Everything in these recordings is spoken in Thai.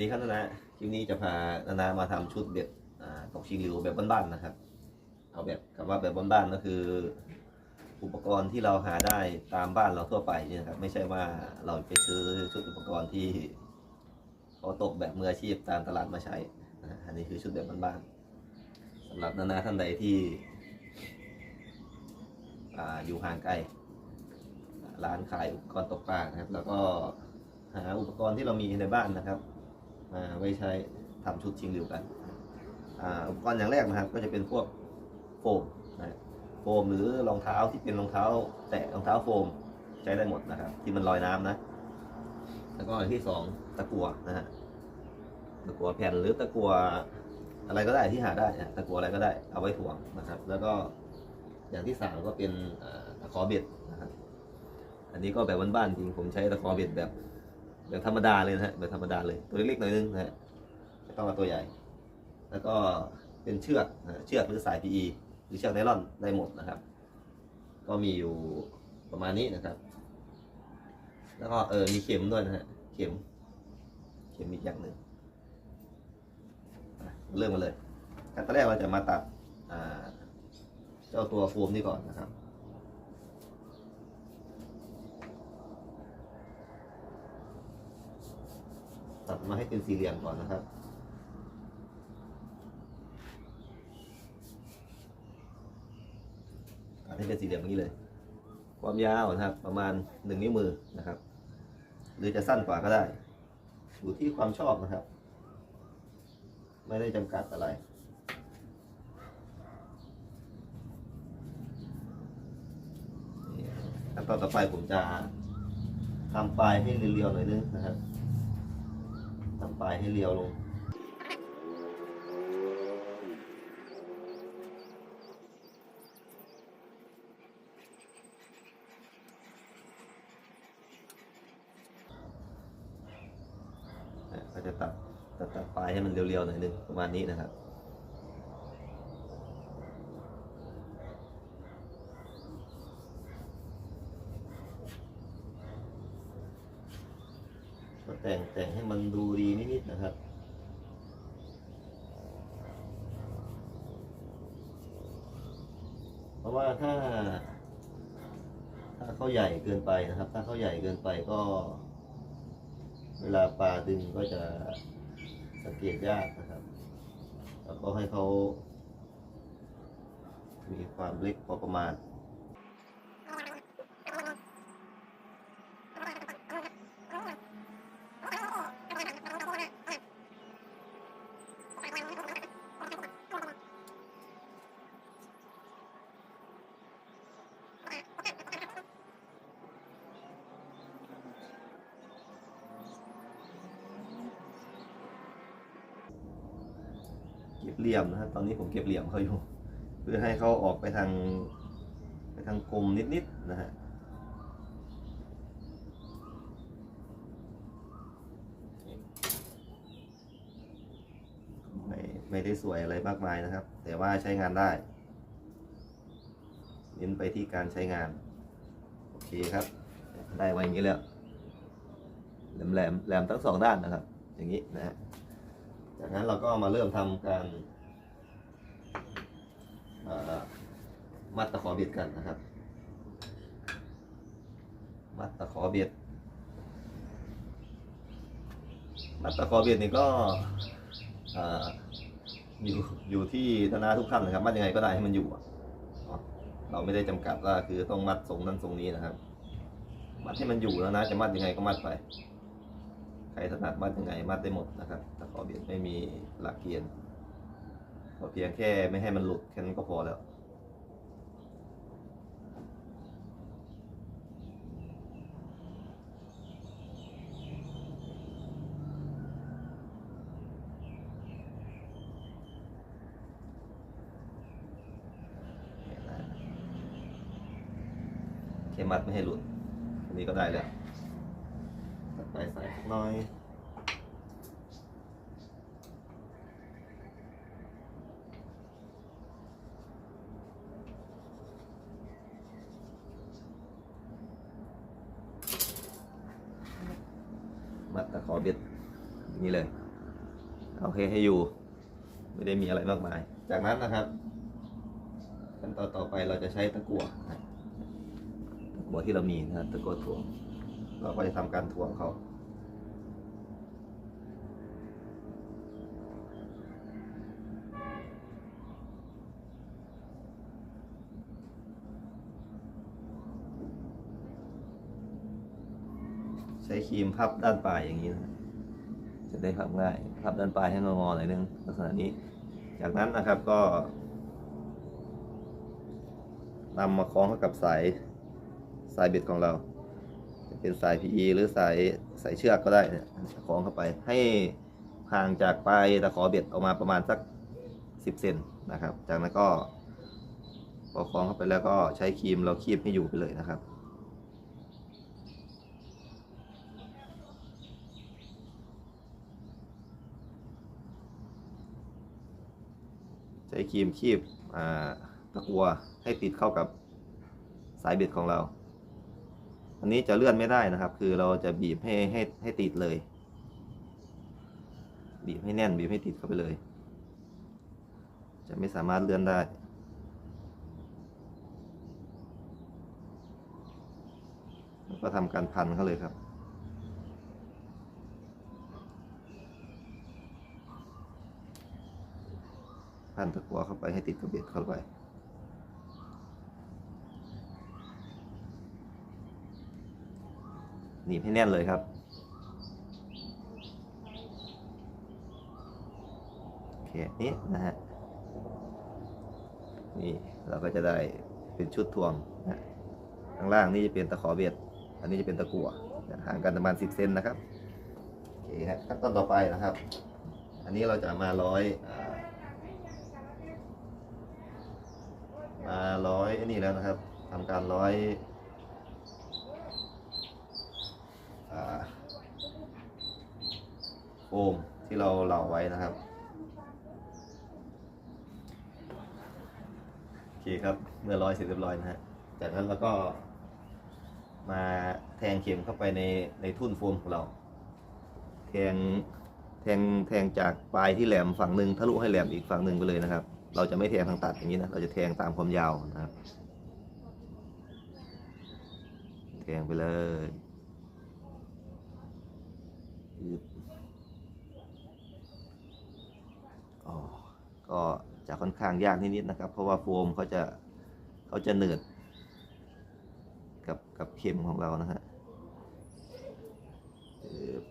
ดีครับนานาคลิปนี้จะพานานามาทำชุดเบ็ดอ่าตกชิงหิวแบบบ้านๆนะครับ เอาแบบคำว่าแบบบ้านๆก็คือ อุปกรณ์ที่เราหาได้ตามบ้านเราทั่วไปเนี่ยนะครับไม่ใช่ว่าเราไปซื้อชุดอุปกรณ์ที่เขาตกแบบมืออาชีพตามตลาดมาใช้อันนี้คือชุดแบบบ้านๆสำหรับนานาท่านใดที่ออยู่ห่างไกลร้านขายอุปกรณ์ตกปลานะครับ แล้วก็หาอุปกรณ์ที่เรามีในบ้านนะครับ มาไว้ใช้ทำชุดชิงหลิวกันอุปกรณ์อย่างแรกนะครับ ก็จะเป็นพวกโฟมนะโฟมหรือรองเท้าที่เป็นรองเท้า แตะรองเท้าโฟมใช้ได้หมดนะครับ ที่มันลอยน้ำนะ แล้วก็อันที่สองตะกัวนะฮะตะกัวแผ่นหรือตะกัวอะไรก็ได้ที่หาได้นะตะกัวอะไรก็ได้เอาไว้ถ่วงนะครับ แล้วก็อย่างที่สามก็เป็นตะขอเบ็ดนะครับอันนี้ก็แบบบ้านๆจริงผมใช้ตะขอเบ็ดแบบ แบบธรรมดาเลยนะฮะแบบธรรมดาเลยตัวเล็กๆหน่อยนึงนะฮะไม่ต้องเอาตัวใหญ่ แล้วก็เป็นเชือกนะเชือกหรือสาย PE หรือเชือกไนลอนได้หมดนะครับ ก็มีอยู่ประมาณนี้นะครับ แล้วก็เออมีเข็มด้วยนะฮะเข็ม เข็มอีกอย่างหนึ่งเริ่มมาเลยขั้นตอนแรกเราจะมาตัดเจ้าตัวโฟมนี่ก่อนนะครับ มาให้เป็นสี่เหลี่ยมก่อนนะครับตัดให้เป็นสี่เหลี่ยมอย่างนี้เลย ความยาวนะครับ ประมาณหนึ่งนิ้วมือนะครับ หรือจะสั้นกว่าก็ได้ อยู่ที่ความชอบนะครับ ไม่ได้จำกัดอะไรขั้นตอนต่อไปผมจะทำปลายให้เรียวๆหน่อยนึงนะครับ ทำปลายให้เรียวลงนะก็จะตัดตัดตัดปลายให้มันเรียวๆหน่อยหนึงประมาณนี้นะครับ ก็ แต่งให้มันดูดีนิดๆนะครับเพราะว่าถ้า ถ้าเขาใหญ่เกินไปนะครับ ถ้าเขาใหญ่เกินไปก็ เวลาปลาดึงก็จะสังเกตยากนะครับ แล้วก็ให้เขา มีความเล็กพอประมาณ เหลี่ยมนะครับ ตอนนี้ผมเก็บเหลี่ยมเขาอยู่ เพื่อให้เขาออกไปทาง ไปทางกลมนิดๆนะฮะไม่ไม่ได้สวยอะไรมากมายนะครับ แต่ว่าใช้งานได้ เน้นไปที่การใช้งาน โอเคครับ ได้ไว้อย่างนี้แล้วแหลมแหลมแหลมทั้งสองด้านนะครับ อย่างนี้นะฮะ จากนั้นเราก็มาเริ่มทำการมัดตะขอเบ็ดกันนะครับ มัดตะขอเบ็ด มัดตะขอเบ็ดนี่ก็ออยู่อยู่ที่ธนาทุกท่านนะครับ มัดยังไงก็ได้ให้มันอยู่เราไม่ได้จำกัดว่าคือต้องมัดทรงนั้นทรงนี้นะครับ มัดให้มันอยู่แล้วนะ จะมัดยังไงก็มัดไป ใครถนัดมัดยังไงมัดได้หมดนะครับตะขอเบียดไม่มีหลักเกณฑ์พอเพียงแค่ไม่ให้มันหลุดแค่นั้นก็พอแล้วแค่มัดไม่ให้หลุดอันนี้ก็ได้แล้ว หน้อย มัดตะขอเบ็ดอย่างนี้เลย โอเคให้อยู่ ไม่ได้มีอะไรมากมาย จากนั้นนะครับขั้นตอนต่อไปเราจะใช้ตะกั่วตะกั่วที่เรามีนะครับตะกั่วถ่วง เราก็จะทำการถ่วงเขา ใช้ครีมพับด้านปลายอย่างนี้นะจะได้พับง่ายพับด้านปลายให้งอๆหน่อยนึงลักษณะนี้ จากนั้นนะครับก็นำมาคล้องเข้ากับสายสายเบ็ดของเรา จะเป็นสาย PE หรือสายสายเชือกก็ได้เนี่ยคล้องเข้าไปให้ห่างจากปลายตะขอเบ็ดออกมาประมาณสัก 10เซนนะครับ จากนั้นก็พอคล้องเข้าไปแล้วก็ใช้ครีมเราคีบให้อยู่ไปเลยนะครับ ใช้ครีมคีบตะกัวให้ติดเข้ากับสายเบ็ดของเรา อันนี้จะเลื่อนไม่ได้นะครับ คือเราจะบีบให้ให้ให้ติดเลย บีบให้แน่นบีบให้ติดเข้าไปเลย จะไม่สามารถเลื่อนได้ ก็ทำการพันเขาเลยครับ พันตะกัวเข้าไปให้ติดกับเบ็ดเข้าไป หนีบให้แน่นเลยครับ โอเค นี้นะฮะ นี่เราก็จะได้เป็นชุดทวงนะข้างล่างนี่จะเป็นตะขอเบ็ด อันนี้จะเป็นตะกั่วห่างกันประมาณ 10 เซนนะครับ โอเคฮะขั้นตอนต่อไปนะครับ อันนี้เราจะมาร้อยอ่า มา ร้อยไอ้นี่แล้วนะครับทำการร้อยโฟมที่เราเหล่าไว้นะครับโอเคครับเมื่อร้อยเสร็จเรียบร้อยนะฮะจากนั้นเราก็มาแทงเข็มเข้าไปในในทุ่นโฟมของเรา แทงแทงแทงจากปลายที่แหลมฝั่งหนึ่งทะลุให้แหลมอีกฝั่งหนึ่งไปเลยนะครับ เราจะไม่แทงทางตัดอย่างนี้นะ เราจะแทงตามความยาวนะครับ แทงไปเลยอ๋อก็จะค่อนข้างยากนิดๆนะครับ เพราะว่าโฟมเขาจะเขาจะเหนืดกับกับเข็มของเรานะฮะยึด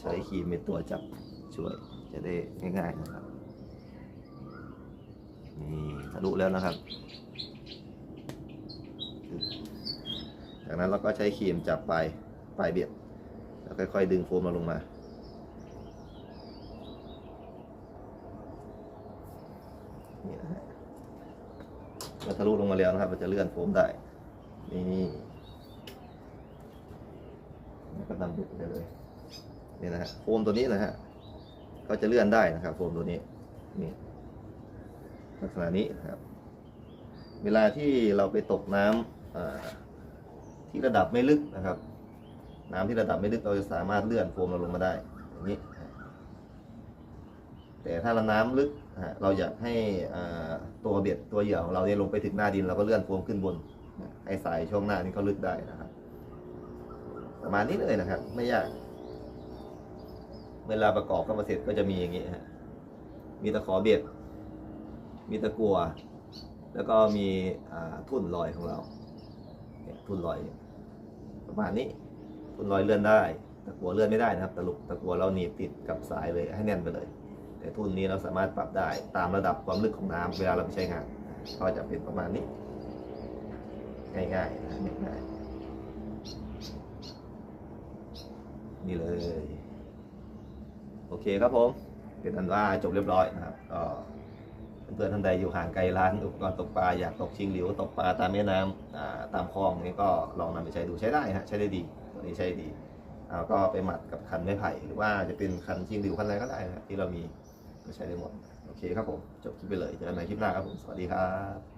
ใช้ ครีมเป็นตัวจับช่วยจะได้ง่ายๆนะครับ นี่ทะลุแล้วนะครับ จากนั้นเราก็ใช้ครีมจับปลายปลายเบียดแล้วค่อยๆ ดึงโฟมเราลงมานี่นะฮะเมื่อทะลุลงมาแล้วนะครับเราจะเลื่อนโฟมได้ นี่แล้วก็นำดึงไปเลย นี่นะฮะโฟมตัวนี้นะฮะก็จะเลื่อนได้นะครับโฟมตัวนี้นี่ลักษณะนี้นะครับ เวลาที่เราไปตกน้ำอ่าที่ระดับไม่ลึกนะครับ น้ำที่ระดับไม่ลึกเราจะสามารถเลื่อนโฟมเราลงมาได้อย่างนี้แต่ถ้าเราน้ำลึกเราอยากให้ตัวเบ็ดตัวเหยื่อของเราเนี่ยลงไปถึงหน้าดินเราก็เลื่อนโฟมขึ้นบนให้สายช่วงหน้านี้ก็ลึกได้นะครับ ประมาณนี้เลยนะครับ ไม่ยาก เวลาประกอบเข้ามาเสร็จก็จะมีอย่างนี้ฮะมีตะขอเบ็ดมีตะกัว แล้วก็มีทุ่นลอยของเราเนี่ยทุ่นลอย ประมาณนี้ทุ่นลอยเลื่อนได้ ตะกัวเลื่อนไม่ได้นะครับ ตะลุกตะกัวเราหนีบติดกับสายเลยให้แน่นไปเลย แต่ทุ่นนี้เราสามารถปรับได้ตามระดับความลึกของน้ำเวลาเราไปใช้งานก็จะเป็นประมาณนี้ ง่ายๆง่ายๆนี่เลย โอเคครับผม เป็นอันว่าจบเรียบร้อยนะครับก็เพื่อนๆท่านใดอยู่ห่างไกลร้านอุปกรณ์ตกปลาอยากตกชิงหลิวตกปลาตามแม่น้ำอ่าตามคลองนี่ก็ลองนำไปใช้ดูใช้ได้ฮะใช้ได้ดีตัวนี้ใช้ได้ดีเอาก็ไปหมัดกับคันไม้ไผ่หรือว่าจะเป็นคันชิงหลิวคันอะไรก็ได้นะที่เรามีก็ใช้ได้หมดโอเคครับผมจบคลิปไปเลยเจอกันใหม่คลิปหน้าครับผมสวัสดีครับ